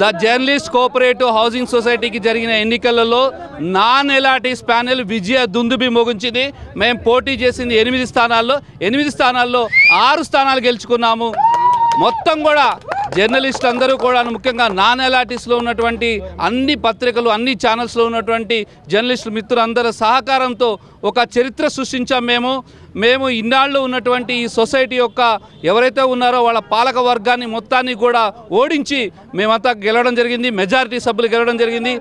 The journalist cooperative housing సొసైటీకి జరిగిన ఎన్నికలలో నాన్ ఎలాటిస్ ప్యానెల్ విజయ దుందుబి ముగించింది. మేము పోటీ చేసింది ఎనిమిది స్థానాల్లో ఎనిమిది స్థానాల్లో ఆరు స్థానాలు గెలుచుకున్నాము. మొత్తం కూడా జర్నలిస్ట్ అందరూ కూడా ముఖ్యంగా నాన్ ఎలాటిస్లో ఉన్నటువంటి అన్ని పత్రికలు అన్ని ఛానల్స్లో ఉన్నటువంటి జర్నలిస్టులు మిత్రులందరి సహకారంతో ఒక చరిత్ర సృష్టించాం మేము. మేము ఇన్నాళ్ళు ఉన్నటువంటి ఈ సొసైటీ యొక్క ఎవరైతే ఉన్నారో వాళ్ళ పాలక వర్గాన్ని మొత్తాన్ని కూడా ఓడించి మేమంతా గెలవడం జరిగింది మెజారిటీ సభ్యులు గెలవడం జరిగింది.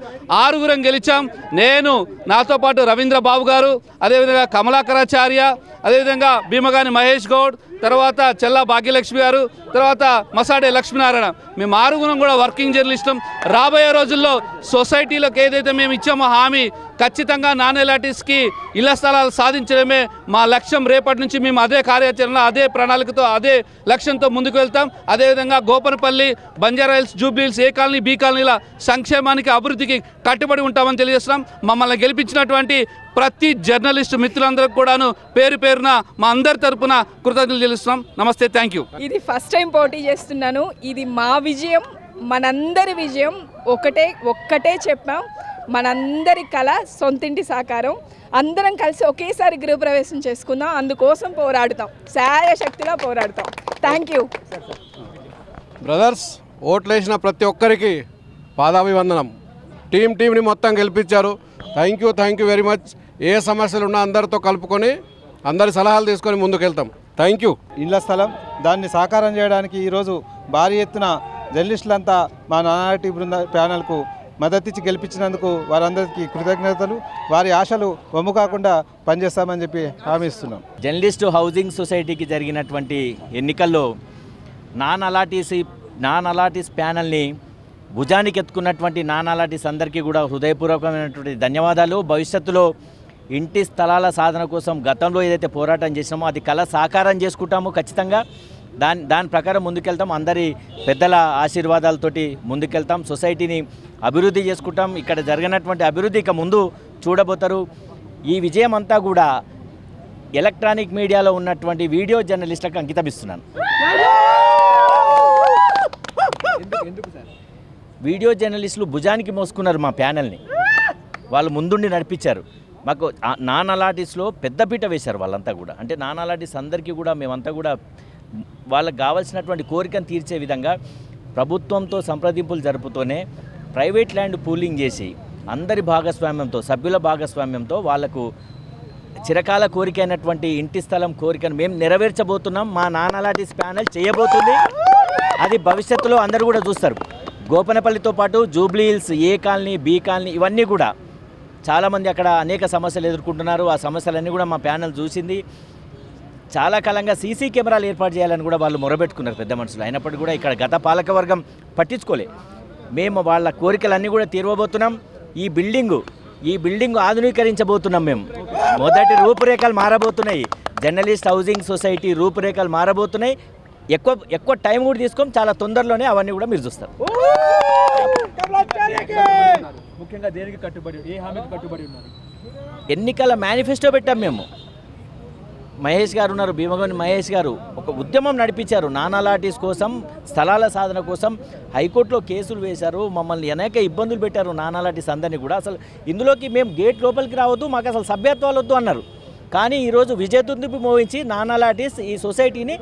ఆరుగురం గెలిచాం. నేను నాతో పాటు రవీంద్ర బాబు గారు అదేవిధంగా కమలాకరాచార్య అదేవిధంగా భీమగాని మహేష్ గౌడ్ తర్వాత చెల్లా భాగ్యలక్ష్మి గారు తర్వాత మసాడే లక్ష్మీనారాయణ. మేము ఆరుగురం కూడా వర్కింగ్ జర్నలిస్టం రాబోయే రోజుల్లో సొసైటీలోకి ఏదైతే మేము ఇచ్చామో హామీ ఖచ్చితంగా నానెలాటిస్కి ఇళ్ళ స్థలాలు సాధించడమే మా లక్ష్యం. రేపటి నుంచి మేము అదే కార్యాచరణ అదే ప్రణాళికతో అదే లక్ష్యంతో ముందుకు వెళ్తాం. అదేవిధంగా Gopanapalli Banjara Hills Jubilee Hills A colony B కాలనీల సంక్షేమానికి అభివృద్ధికి కట్టుబడి ఉంటామని తెలియజేస్తున్నాం. మమ్మల్ని గెలిపించినటువంటి ప్రతి జర్నలిస్టు మిత్రులందరికీ కూడాను పేరు పేరున మా అందరి తరపున కృతజ్ఞతలు తెలుస్తున్నాం. నమస్తే థ్యాంక్ యూ. ఇది ఫస్ట్ టైం పోటీ చేస్తున్నాను. ఇది మా విజయం మనందరి విజయం. ఒకటే ఒక్కటే చెప్పాం. మనందరి కళ సొంతింటి సాకారం. అందరం కలిసి ఒకేసారి గృహప్రవేశం చేసుకుందాం. అందుకోసం పోరాడుతాం. శాయశక్తిగా పోరాడుతాం. Thank you. బ్రదర్స్ ఓట్లు వేసిన ప్రతి ఒక్కరికి పాదాభివందనం. టీం టీంని మొత్తం గెలిపించారు. Thank you thank you very much ఏ సమస్యలు ఉన్నా అందరితో కలుపుకొని అందరి సలహాలు తీసుకొని ముందుకెళ్తాం. థ్యాంక్ యూ ఇళ్ళ స్థలం దాన్ని సాకారం చేయడానికి ఈరోజు భారీ ఎత్తున జర్నలిస్టులంతా మా నానాటి బృంద ప్యానల్కు మద్దతిచ్చి గెలిపించినందుకు వారందరికీ కృతజ్ఞతలు. వారి ఆశలు వమ్ము కాకుండా పనిచేస్తామని చెప్పి హామీ ఇస్తున్నాం. జర్నలిస్టు హౌసింగ్ సొసైటీకి జరిగినటువంటి ఎన్నికల్లో నాన్ అలాటీస్ నాన్ అలాటీస్ ప్యానల్ని భుజానికి ఎత్తుకున్నటువంటి నాన్ అలాటీస్ అందరికీ కూడా హృదయపూర్వకమైనటువంటి ధన్యవాదాలు. భవిష్యత్తులో ఇంటి స్థలాల సాధన కోసం గతంలో ఏదైతే పోరాటం చేసినామో అది కళ సాకారం చేసుకుంటాము ఖచ్చితంగా. దాని దాని ప్రకారం ముందుకెళ్తాం. అందరి పెద్దల ఆశీర్వాదాలతోటి ముందుకెళ్తాం. సొసైటీని అభివృద్ధి చేసుకుంటాం. ఇక్కడ జరిగినటువంటి అభివృద్ధి ఇక ముందు చూడబోతారు. ఈ విజయం అంతా కూడా ఎలక్ట్రానిక్ మీడియాలో ఉన్నటువంటి వీడియో జర్నలిస్టులకు అంకితం ఇస్తున్నాను వీడియో జర్నలిస్టులు భుజానికి మోసుకున్నారు మా ప్యానల్ని. వాళ్ళు ముందుండి నడిపించారు. మాకు ఆ పెద్దపీట వేశారు వాళ్ళంతా కూడా. అంటే నాన్ అందరికీ కూడా మేమంతా కూడా వాళ్ళకి కావాల్సినటువంటి కోరికను తీర్చే విధంగా ప్రభుత్వంతో సంప్రదింపులు జరుపుతూనే ప్రైవేట్ ల్యాండ్ పూలింగ్ చేసి అందరి భాగస్వామ్యంతో సభ్యుల భాగస్వామ్యంతో వాళ్ళకు చిరకాల కోరిక అయినటువంటి ఇంటి స్థలం కోరికను మేము నెరవేర్చబోతున్నాం. మా నానాలాటిస్ ప్యానల్ చేయబోతుంది. అది భవిష్యత్తులో అందరూ కూడా చూస్తారు. గోపనపల్లితో పాటు Jubilee Hills A colony B colony ఇవన్నీ కూడా చాలామంది అక్కడ అనేక సమస్యలు ఎదుర్కొంటున్నారు. ఆ సమస్యలన్నీ కూడా మా ప్యానల్ చూసింది. చాలా కాలంగా సీసీ కెమెరాలు ఏర్పాటు చేయాలని కూడా వాళ్ళు మొరబెట్టుకున్నారు పెద్ద మనుషులు. అయినప్పటికీ కూడా ఇక్కడ గత పాలకవర్గం పట్టించుకోలే. మేము వాళ్ళ కోరికలన్నీ కూడా తీరవబోతున్నాం ఈ బిల్డింగు ఈ బిల్డింగ్ ఆధునీకరించబోతున్నాం మేము. మొదటి రూపురేఖలు మారబోతున్నాయి. జర్నలిస్ట్ హౌసింగ్ సొసైటీ రూపురేఖలు మారబోతున్నాయి. ఎక్కువ ఎక్కువ టైం కూడా తీసుకోం చాలా తొందరలోనే అవన్నీ కూడా మీరు చూస్తారు. ముఖ్యంగా దేనికి కట్టుబడి ఏ హామీకి కట్టుబడి ఉన్నారు? ఎన్నికల మేనిఫెస్టో పెట్టాం మేము. మహేష్ గారు ఉన్నారు భీమగోని మహేష్ గారు. ఒక ఉద్యమం నడిపించారు నానాలాటీస్ కోసం స్థలాల సాధన కోసం. హైకోర్టులో కేసులు వేశారు మమ్మల్ని అనేక ఇబ్బందులు పెట్టారు నానాలాటీస్ అందరినీ కూడా. అసలు ఇందులోకి మేము గేట్ లోపలికి రావద్దు మాకు అసలు సభ్యత్వాలు వద్దు అన్నారు. కానీ ఈరోజు విజయతుందిపి మోహించి నానాలాటీస్ ఈ సొసైటీని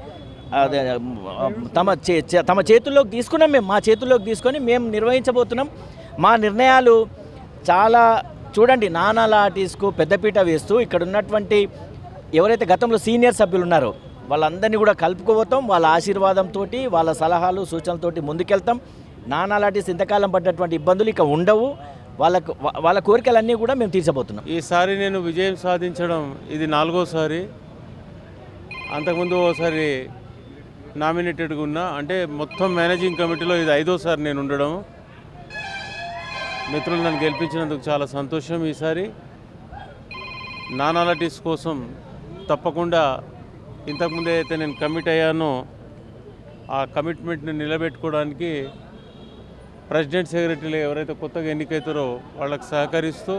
తమ చే తమ చేతుల్లోకి తీసుకున్నాం మేము మా చేతుల్లోకి తీసుకొని మేము నిర్వహించబోతున్నాం. మా నిర్ణయాలు చాలా చూడండి నానాల ఆర్టిస్ట్కు పెద్దపీట వేస్తూ ఇక్కడ ఉన్నటువంటి ఎవరైతే గతంలో సీనియర్ సభ్యులు ఉన్నారో వాళ్ళందరినీ కూడా కలుపుకోబోతాం. వాళ్ళ ఆశీర్వాదంతో వాళ్ళ సలహాలు సూచనలతోటి ముందుకెళ్తాం. నానాలాటిస్ ఇంతకాలం పడ్డటువంటి ఇబ్బందులు ఇక ఉండవు. వాళ్ళకు వాళ్ళ కోరికలన్నీ కూడా మేము తీర్చబోతున్నాం. ఈసారి నేను విజయం సాధించడం ఇది నాలుగోసారి. అంతకుముందు ఓసారి నామినేటెడ్గా ఉన్నా అంటే మొత్తం మేనేజింగ్ కమిటీలో ఇది ఐదోసారి నేను ఉండడం. మిత్రులు నన్ను గెలిపించినందుకు చాలా సంతోషం ఈసారి. నానాలటీస్ కోసం తప్పకుండా ఇంతకుముందే అయితే నేను కమిట్ అయ్యానో ఆ కమిట్మెంట్ని నిలబెట్టుకోవడానికి ప్రెసిడెంట్ సెక్రటరీలు ఎవరైతే కొత్తగా ఎన్నికవుతారో వాళ్ళకి సహకరిస్తూ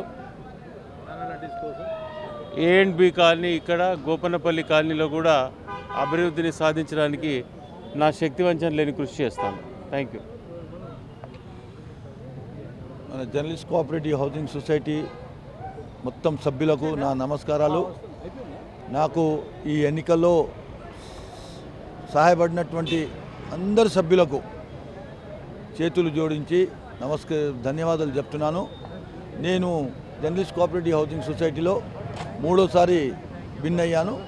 ఏ అండ్ బి కాలనీ ఇక్కడ గోపన్నపల్లి కాలనీలో కూడా అభివృద్ధిని సాధించడానికి నా శక్తివంచన లేని కృషి చేస్తాను. థ్యాంక్ యూ మన జర్నలిస్ట్ కోఆపరేటివ్ హౌసింగ్ సొసైటీ మొత్తం సభ్యులకు నా నమస్కారాలు. నాకు ఈ ఎన్నికల్లో సహాయపడినటువంటి అందరు సభ్యులకు చేతులు జోడించి నమస్క ధన్యవాదాలు చెప్తున్నాను. నేను జర్నలిస్ట్ కోఆపరేటివ్ హౌసింగ్ సొసైటీలో మూడోసారి విన్ అయ్యాను.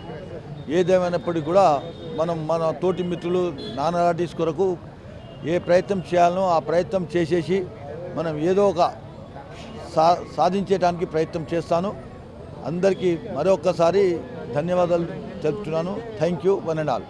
ఏదేమైనప్పటికీ కూడా మనం మన తోటి మిత్రులు నాన్ కొరకు ఏ ప్రయత్నం చేయాలనో ఆ ప్రయత్నం చేసేసి మనం ఏదో ఒక సా సాధించడానికి ప్రయత్నం చేస్తాను. అందరికీ మరొకసారి ధన్యవాదాలు తెలుపుతున్నాను. Thank you. One and all.